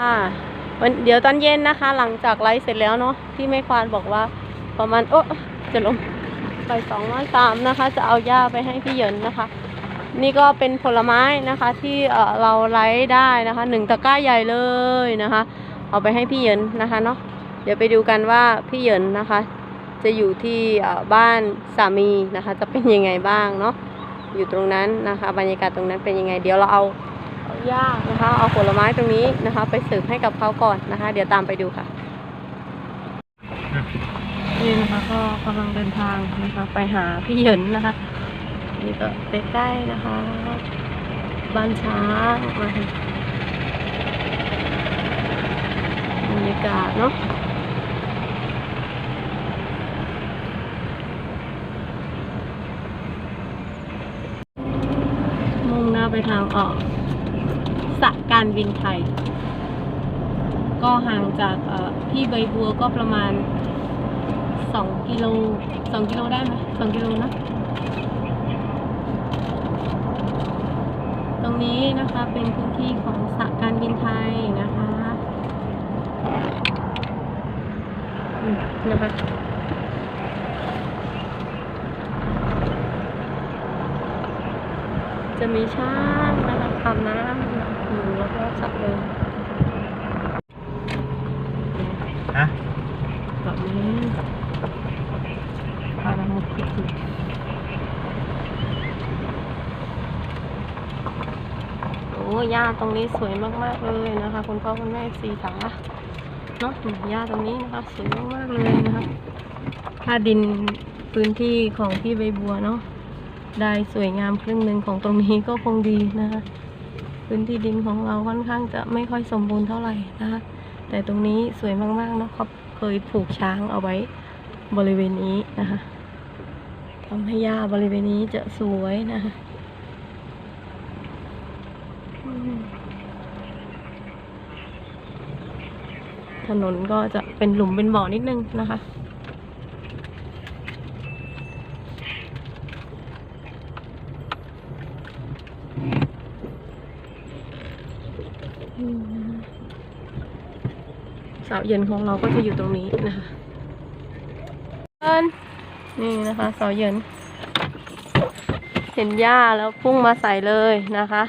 อ่าวันเดี๋ยวตอนเย็นนะคะ หลังจากไลฟ์เสร็จแล้วเนาะที่แม่ควานบอกว่า ประมาณโอ้จะลงไปสองวันสามนะคะ จะเอาหญ้าไปให้พี่เหยินนะคะ นี่ก็เป็นผลไม้นะคะที่เออเราไลฟ์ได้นะคะหนึ่งตะกร้าใหญ่เลยนะคะ เอาไปให้พี่เหยินนะคะเนาะเดี๋ยวไปดูกันว่าพี่เหยินนะคะ จะอยู่ที่บ้านสามีนะคะ จะเป็นยังไงบ้างเนาะอยู่ตรงนั้นนะคะ บรรยากาศตรงนั้นเป็นยังไง เดี๋ยวเราเอา เอาหญ้านะคะ เอาผลไม้ตรงนี้นะคะ ไปสิร์ฟให้กับเขาก่อนนะคะ เดี๋ยวตามไปดูค่ะนี่นะคะก็กำลังเดินทางนะคะไปหาพี่เหยินนะคะ นี่ก็ใกล้ๆนะคะบ้านช้างนะคะบรรยากาศเนาะมุ่งหน้าไปทางออก สะการบินไทย ก็ห่างจากเอ่อที่ใบบัวก็ประมาณสองกิโลสองกิโลได้ไหมสองกิโลนะ ตรงนี้นะคะเป็นพื้นที่ของสะการบินไทยนะคะนะคะ จะมีช้างนะคะอาบน้ำอยู่แล้วก็สับเลยฮะแบบนี้พารามุกิโอ้หญ้าตรงนี้สวยมากๆเลยนะคะ คุณพ่อคุณแม่สีขาเนาะหญ้าตรงนี้นะคะสวยมากๆเลยนะคะถ้าดินพื้นที่ของพี่ใบบัวเนาะ ได้สวยงามครึ่งหนึ่งของตรงนี้ก็คงดีนะคะพื้นที่ดินของเราค่อนข้างจะไม่ค่อยสมบูรณ์เท่าไหร่นะคะแต่ตรงนี้สวยมากๆเนาะเขาเคยผูกช้างเอาไว้บริเวณนี้นะคะทำให้หญ้าบริเวณนี้จะสวยนะคะถนนก็จะเป็นหลุมเป็นบ่อนิดนึงนะคะ อืมเสาเย็นของเราก็จะอยู่ตรงนี้นะคะเอิ้นนี่นะคะเสาเย็น เห็นหญ้าแล้วพุ่งมาใส่เลยนะคะ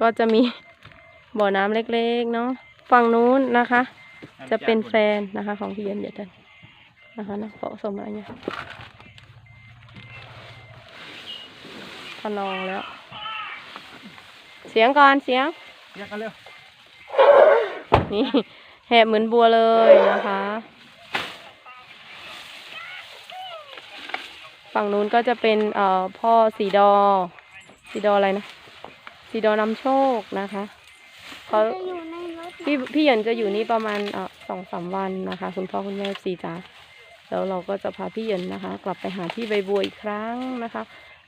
ก็จะมีบ่อน้ำเล็กๆเนาะฝั่งนู้นนะคะ จะเป็นแฟนนะคะของพี่เย็นเดี๋ยวเดินนะคะนะขอสมอะไรเนี่ย พนองแล้ว เสียงก่อนเสียงเรียกกันเร็วนี่แหบเหมือนบัวเลยนะคะ ฝั่งนู้นก็จะเป็นเอ่อพ่อสีดอ สีดออะไรนะ สีดอนำโชคนะคะเขาจะอยู่ในรถพี่พี่เหยินจะอยู่นี่ประมาณเอ่อสองสามวันนะคะ คุณพ่อคุณแม่สีจ๋าแล้วเราก็จะพาพี่เหยินนะคะ กลับไปหาที่ใบบัวอีกครั้งนะคะ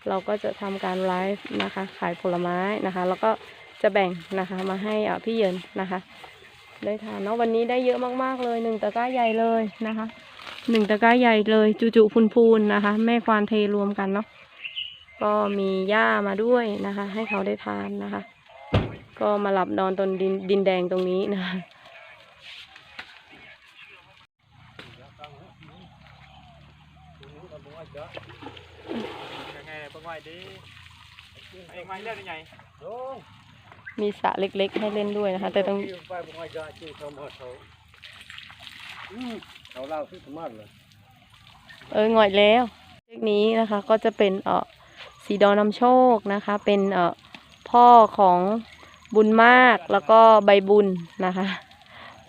เราก็จะทำการไลฟ์นะคะ ขายผลไม้นะคะ แล้วก็จะแบ่งนะคะมาให้อะพี่เยินนะคะ ได้ทานเนาะวันนี้ได้เยอะมากๆเลยหนึ่งตะกร้าใหญ่เลยนะคะหนึ่งตะกร้าใหญ่เลยจุๆพูนๆนะคะ แม่ควานเทรวมกันเนาะก็มีหญ้ามาด้วยนะคะ ให้เขาได้ทานนะคะ ก็มาหลับนอนตรงดินดินแดงตรงนี้นะคะยัง ไหวดีเองไหวเล่นยังไงมีสระเล็กๆให้เล่นด้วยนะคะ แต่ต้องเขาเขาอืมเขาเล่าที่สมัครเลยเออหงอยแล้วเลขนี้นะคะก็จะเป็นเออสีดอนำโชคนะคะ เป็นเออพ่อของบุญมากแล้วก็ใบบุญนะคะ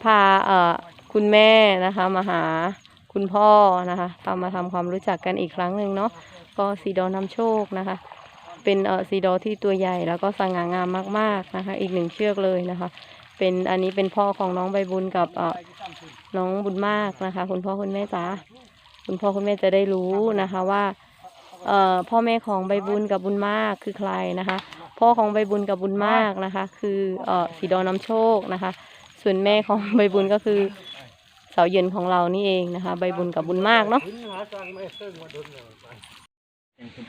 พาเออคุณแม่นะคะมาหาคุณพ่อนะคะทำมาทำความรู้จักกันอีกครั้งหนึ่งเนาะ ก็สีดอนำโชคนะคะ เป็นเอ่อสีดอที่ตัวใหญ่แล้วก็สง่างามมากๆนะคะ อีกหนึ่งเชือกเลยนะคะ เป็นอันนี้เป็นพ่อของน้องใบบุญกับเอ่อน้องบุญมากนะคะ คุณพ่อคุณแม่จ๋าคุณพ่อคุณแม่จะได้รู้นะคะว่าเอ่อพ่อแม่ของใบบุญกับบุญมากคือใครนะคะ พ่อของใบบุญกับบุญมากนะคะ คือเอ่อสีดอนำโชคนะคะ ส่วนแม่ของใบบุญก็คือเสาเย็นของเรานี่เองนะคะ ใบบุญกับบุญมากเนาะ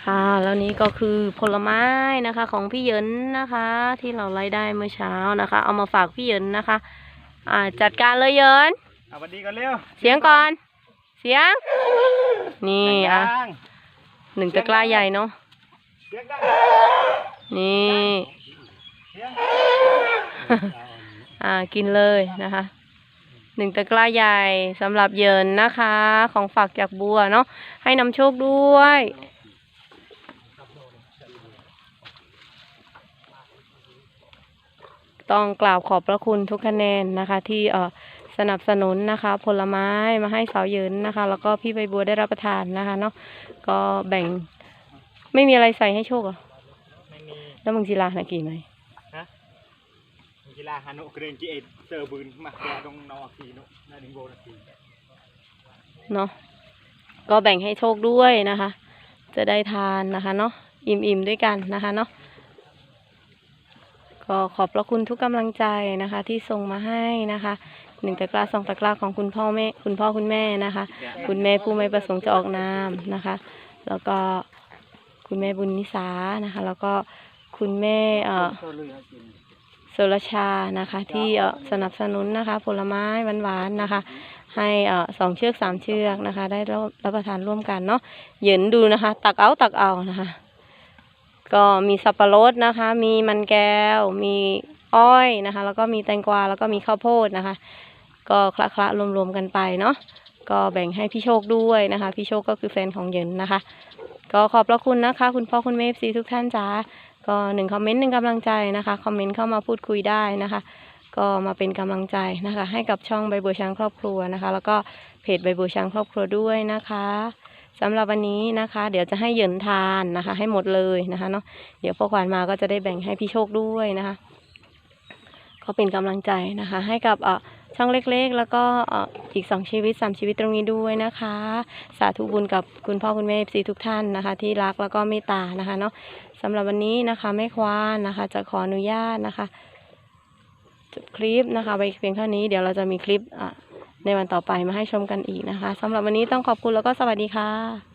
ค่ะ แล้วนี้ก็คือผลไม้นะคะของพี่เหยินนะคะ ที่เราไล่ได้เมื่อเช้านะคะ เอามาฝากพี่เหยินนะคะ อ่าจัดการเลยเหยินเอาวันดีกันเร็วเสียงก่อน เสียง นี่อะดังหนึ่งตะกร้าใหญ่เนาะๆเสียงดังนี่เสียงอ่ากินเลยนะคะหนึ่งตะกร้าใหญ่สำหรับเหยินนะคะ ของฝากจากบัวเนาะให้นำโชคด้วย ต้องกล่าวขอบพระคุณทุกคะแนนนะคะ ที่เอ่อสนับสนุนนะคะ ผลไม้มาให้สาวเหยินนะคะ แล้วก็พี่ใบบัวได้รับประทานนะคะเนาะก็แบ่งไม่มีอะไรใส่ให้โชคเหรอไม่มีแล้วมึงศิลาหนะกี่ไหมกีฬาฮานุเกรงจีเอ็ดเซอร์บืนมาแกตรงนอทีนุนาดิงโบนาทีเนาะก็แบ่งให้โชคด้วยนะคะ จะได้ทานนะคะเนาะอิ่มๆด้วยกันนะคะเนาะ ก็ขอบพระคุณทุกกำลังใจนะคะ ที่ส่งมาให้นะคะหนึ่งตะกร้าสองตะกร้าของคุณพ่อแม่คุณพ่อคุณแม่นะคะ คุณแม่ผู้ไม่ประสงค์จะออกนามนะคะ แล้วก็คุณแม่บุญนิสานะคะ แล้วก็คุณแม่เอ่อโซลชานะคะ ที่เอ่อสนับสนุนนะคะ ผลไม้หวานๆนะคะ ให้เอ่อสองเชือกสามเชือกนะคะ ได้รับรับประทานร่วมกันเนาะเหยินดูนะคะ ตักเอาตักเอานะคะ ก็มีสับปะรดนะคะ มีมันแก้ว มีอ้อยนะคะ แล้วก็มีแตงกวา แล้วก็มีข้าวโพดนะคะ ก็คละคละรวมๆกันไปเนาะ ก็แบ่งให้พี่โชคด้วยนะคะ พี่โชคก็คือแฟนของเยินนะคะ ก็ขอบพระคุณนะคะ คุณพ่อคุณแม่ซีทุกท่านจ้า ก็หนึ่งคอมเมนต์หนึ่งกำลังใจนะคะ คอมเมนต์เข้ามาพูดคุยได้นะคะ ก็มาเป็นกำลังใจนะคะ ให้กับช่องใบบัวช้างครอบครัวนะคะ แล้วก็เพจใบบัวช้างครอบครัวด้วยนะคะ สำหรับวันนี้นะคะ เดี๋ยวจะให้เหยินทานนะคะ ให้หมดเลยนะคะเนาะเดี๋ยวพอขวัญมาก็จะได้แบ่งให้พี่โชคด้วยนะคะก็เป็นกำลังใจนะคะ ให้กับอ่อช่องเล็กๆ แล้วก็อ่ออีกสองชีวิตสามชีวิตตรงนี้ด้วยนะคะ สาธุบุญกับคุณพ่อคุณแม่ซีทุกท่านนะคะ ที่รักแล้วก็เมตตานะคะเนาะสำหรับวันนี้นะคะแม่ควานนะคะ จะขออนุญาตนะคะจบคลิปนะคะไปเพียงเท่านี้เดี๋ยวเราจะมีคลิปอะ ในวันต่อไปมาให้ชมกันอีกนะคะสำหรับวันนี้ต้องขอบคุณแล้วก็สวัสดีค่ะ